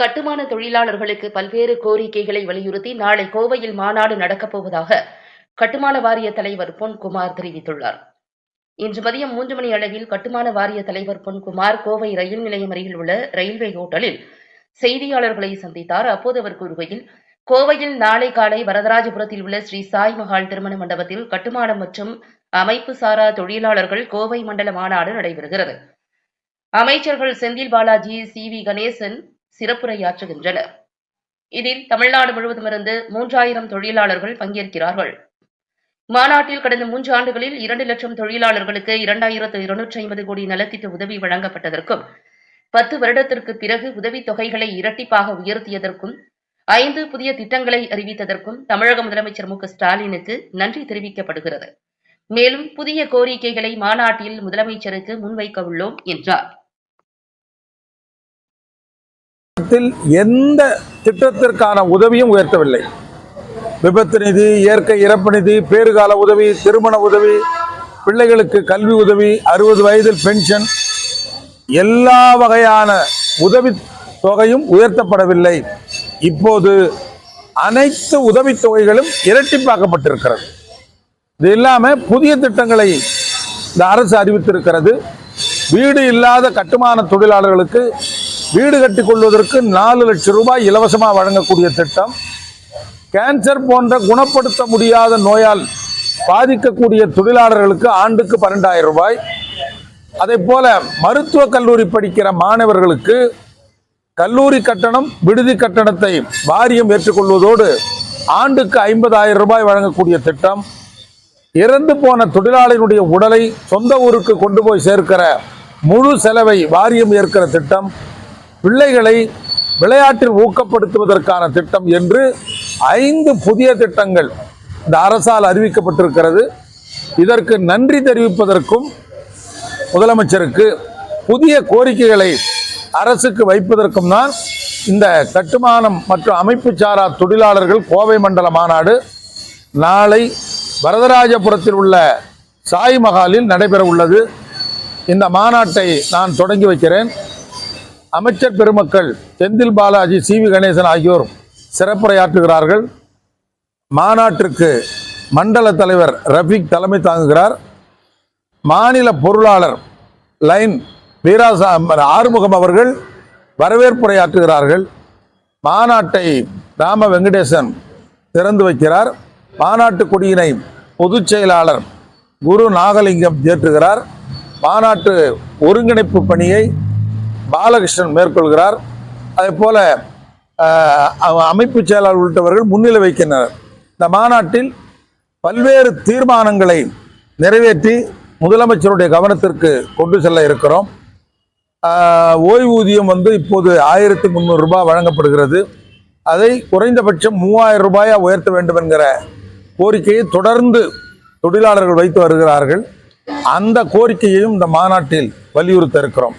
கட்டுமான தொழிலாளர்களுக்கு பல்வேறு கோரிக்கைகளை வலியுறுத்தி நாளை கோவையில் மாநாடு நடக்கப்போவதாக கட்டுமான வாரிய தலைவர் பொன்குமார் தெரிவித்துள்ளார். இன்று மதியம் மூன்று மணி அளவில் கட்டுமான வாரிய தலைவர் பொன்குமார் கோவை ரயில் நிலையம் அருகில் உள்ள ரயில்வே ஹோட்டலில் செய்தியாளர்களை சந்தித்தார். அப்போது அவர் கூறுகையில் கோவையில் நாளை காலை வரதராஜபுரத்தில் உள்ள ஸ்ரீ சாய் மஹால் திருமண மண்டபத்தில் கட்டுமானம் மற்றும் அமைப்பு சாரா தொழிலாளர்கள் கோவை மண்டல மாநாடு நடைபெறுகிறது. அமைச்சர்கள் செந்தில் பாலாஜி சி வி கணேசன் சிறப்புரையாற்றுகின்றனர். இதில் தமிழ்நாடு முழுவதுமிருந்து மூன்றாயிரம் தொழிலாளர்கள் பங்கேற்கிறார்கள். மாநாட்டில் கடந்த மூன்று ஆண்டுகளில் இரண்டு லட்சம் தொழிலாளர்களுக்கு இரண்டாயிரத்து இருநூற்றி ஐம்பது கோடி நலத்திட்ட உதவி வழங்கப்பட்டதற்கும் பத்து வருடத்திற்கு பிறகு உதவித் தொகைகளை இரட்டிப்பாக உயர்த்தியதற்கும் ஐந்து புதிய திட்டங்களை அறிவித்ததற்கும் தமிழக முதலமைச்சர் மு. ஸ்டாலினுக்கு நன்றி தெரிவிக்கப்படுகிறது. மேலும் புதிய கோரிக்கைகளை மாநாட்டில் முதலமைச்சருக்கு முன்வைக்க உள்ளோம் என்றார். எந்த திட்டத்திற்கான உதவியும் உயர்த்தவில்லை. விபத்து நிதி இயற்கை இறப்பு நிதி பேறுகால உதவி திருமண உதவி பிள்ளைகளுக்கு கல்வி உதவி அறுபது வயதில் பென்ஷன் எல்லா வகையான உதவி தொகையும் உயர்த்தப்படவில்லை. இப்போது அனைத்து உதவித் தொகைகளும் இரட்டிப்பாக்கப்பட்டிருக்கிறது. இது இல்லாமல் புதிய திட்டங்களை இந்த அரசு அறிவித்திருக்கிறது. வீடு இல்லாத கட்டுமான தொழிலாளர்களுக்கு வீடு கட்டி கொள்வதற்கு நாலு லட்சம் ரூபாய் இலவசமாக வழங்கக்கூடிய திட்டம். கேன்சர் போன்ற குணப்படுத்த முடியாத நோயால் பாதிக்கக்கூடிய தொழிலாளர்களுக்கு ஆண்டுக்கு பன்னெண்டாயிரம் ரூபாய். அதே போல மருத்துவக் கல்லூரி படிக்கிற மாணவர்களுக்கு கல்லூரி கட்டணம் விடுதி கட்டணத்தை வாரியம் ஏற்றுக்கொள்வதோடு ஆண்டுக்கு ஐம்பதாயிரம் ரூபாய் வழங்கக்கூடிய திட்டம். இறந்து போன தொழிலாளியினுடைய உடலை சொந்த ஊருக்கு கொண்டு போய் சேர்க்கிற முழு செலவை வாரியம் ஏற்கிற திட்டம். பிள்ளைகளை விளையாட்டில் ஊக்கப்படுத்துவதற்கான திட்டம் என்று ஐந்து புதிய திட்டங்கள் இந்த அரசால் அறிவிக்கப்பட்டிருக்கிறது. இதற்கு நன்றி தெரிவிப்பதற்கும் முதலமைச்சருக்கு புதிய கோரிக்கைகளை அரசுக்கு வைப்பதற்கும் தான் இந்த கட்டுமானம் மற்றும் அமைப்பு சாரா தொழிலாளர்கள் கோவை மண்டல மாநாடு நாளை வரதராஜபுரத்தில் உள்ள சாய் மகாலில் நடைபெற உள்ளது இந்த மாநாட்டை நான் தொடங்கி வைக்கிறேன். அமைச்சர் பெருமக்கள் செந்தில் பாலாஜி சி. வி. கணேசன் ஆகியோர் சிறப்புரையாற்றுகிறார்கள். மாநாட்டிற்கு மண்டல தலைவர் ரஃபீக் தலைமை தாங்குகிறார். மாநில பொருளாளர் லைன் வீராசா ஆறுமுகம் அவர்கள் வரவேற்புரையாற்றுகிறார்கள். மாநாட்டை ராம வெங்கடேசன் திறந்து வைக்கிறார். மாநாட்டு கொடியினை பொதுச் செயலாளர் குரு நாகலிங்கம் ஏற்றுகிறார். மாநாட்டு ஒருங்கிணைப்பு பணியை பாலகிருஷ்ணன் மேற்கொள்கிறார். அதே போல அமைப்பு செயலாளர் உள்ளிட்டவர்கள் முன்னிலை வைக்கின்றனர் இந்த மாநாட்டில் பல்வேறு தீர்மானங்களை நிறைவேற்றி முதலமைச்சருடைய கவனத்திற்கு கொண்டு செல்ல இருக்கிறோம். ஓய்வூதியம் வந்து இப்போது ஆயிரத்தி முந்நூறு ரூபாய் வழங்கப்படுகிறது. அதை குறைந்தபட்சம் மூவாயிரம் ரூபாயாக உயர்த்த வேண்டும் என்கிற கோரிக்கையை தொடர்ந்து தொழிலாளர்கள் வைத்து வருகிறார்கள். அந்த கோரிக்கையையும் இந்த மாநாட்டில் வலியுறுத்த இருக்கிறோம்.